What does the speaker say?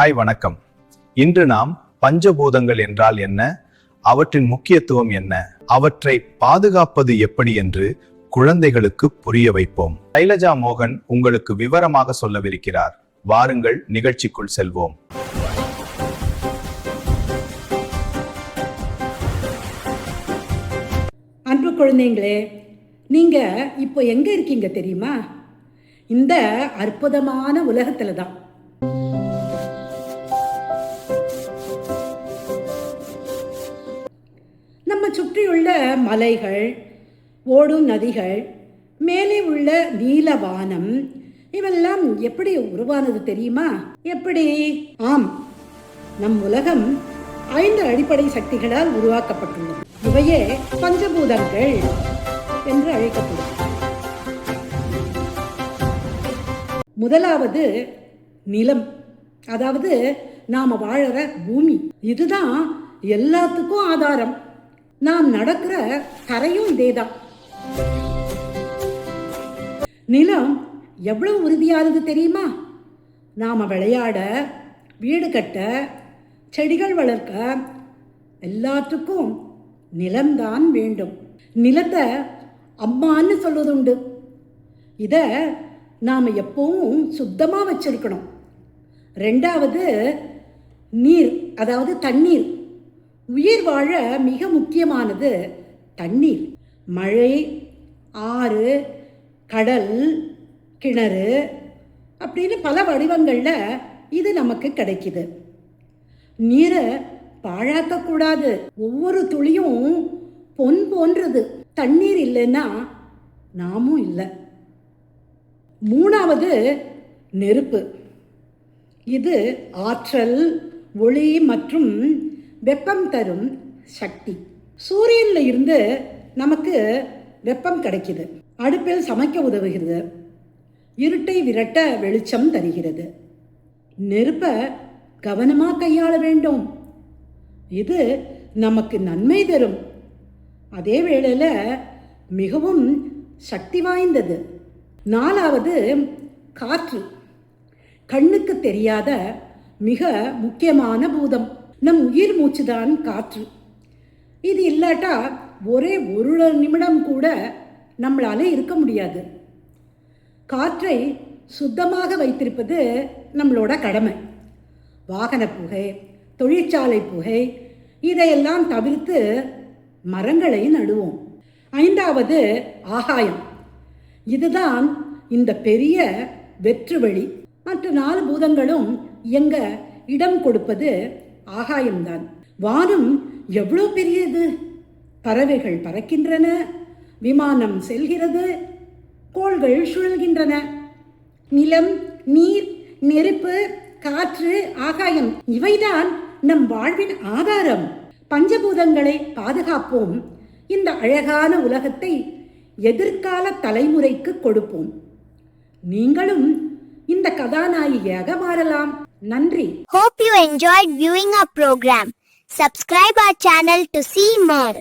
Hi வணக்கம். இன்று நாம் பஞ்சபூதங்கள் என்றால் என்ன? அவற்றின் முக்கியத்துவம் என்ன? அவற்றை பாதுகாப்பது எப்படி என்று குழந்தைகளுக்கு புரிய வைப்போம். சைலஜா மோகன் உங்களுக்கு விவரமாக சொல்லவிருக்கிறார். வாருங்கள் நிகழ்ச்சிக்குள் செல்வோம். அன்பு குழந்தைங்களே நீங்க இப்போ எங்க இருக்கீங்க தெரியுமா? இந்த அற்புதமான உலகத்துல தான். சுற்றியுள்ள மலைகள் ஓடும் நதிகள் மேலே உள்ள நீல வானம் இவெல்லாம் எப்படி உருவானது தெரியுமா? எப்படி? ஆம் நம் உலகம் ஐந்து அடிப்படை சக்திகளால் உருவாக்கப்பட்டுள்ளது. இவையே பஞ்சபூதங்கள் என்று அழைக்கப்படும் முதலாவது நிலம் அதாவது நாம வாழற பூமி. இதுதான் எல்லாத்துக்கும் ஆதாரம். நாம் நடக்கிற கரையும் இதேதான். நிலம் எவ்வளவு உறுதியானது தெரியுமா? நாம விளையாட வீடு கட்ட செடிகள் வளர்க்க எல்லாத்துக்கும் நிலம்தான் வேண்டும். நிலத்தை அம்மான்னு சொல்வதுண்டு. இதை நாம் எப்பவும் சுத்தமாக வச்சிருக்கணும். ரெண்டாவது நீர் அதாவது தண்ணீர். உயிர் வாழ மிக முக்கியமானது தண்ணீர். மழை ஆறு கடல் கிணறு அப்படின்னு பல வடிவங்களில் இது நமக்கு கிடைக்குது. நீரை பாழாக்கக்கூடாது. ஒவ்வொரு துளியும் பொன் போன்றது. தண்ணீர் இல்லைன்னா நாமும் இல்லை. மூணாவது நெருப்பு. இது ஆற்றல் ஒளி மற்றும் வெப்பம் தரும் சக்தி. சூரியனில் இருந்து நமக்கு வெப்பம் கிடைக்கிது. அடுப்பில் சமைக்க உதவுகிறது. இருட்டை விரட்ட வெளிச்சம் தருகிறது. நெருப்பை கவனமாக கையாள வேண்டும். இது நமக்கு நன்மை தரும். அதே வேளையில் மிகவும் சக்தி வாய்ந்தது. நாலாவது காற்று. கண்ணுக்கு தெரியாத மிக முக்கியமான பூதம். நம் உயிர் மூச்சுதான் காற்று. இது இல்லாட்டா ஒரே ஒரு நிமிடம் கூட நம்மளால இருக்க முடியாது. காற்றை சுத்தமாக வைத்திருப்பது நம்மளோட கடமை. வாகன புகை தொழிற்சாலை புகை இதையெல்லாம் தவிர்த்து மரங்களை நடுவோம். ஐந்தாவது ஆகாயம். இதுதான் இந்த பெரிய வெற்று வழி. மற்ற நாலு பூதங்களும் எங்க இடம் கொடுப்பது ஆகாயம்தான். வானம் எவ்வளோ பெரியது? பறவைகள் பறக்கின்றன விமானம் செல்கிறது கோள்கள் சுழல்கின்றன. நிலம் நீர் நெருப்பு காற்று ஆகாயம் இவைதான் நம் வாழ்வின் ஆதாரம். பஞ்சபூதங்களை பாதுகாப்போம். இந்த அழகான உலகத்தை எதிர்கால தலைமுறைக்கு கொடுப்போம். நீங்களும் இந்த கதாநாயகியாக மாறலாம். நன்றி Hope you enjoyed viewing our program. Subscribe our channel to see more.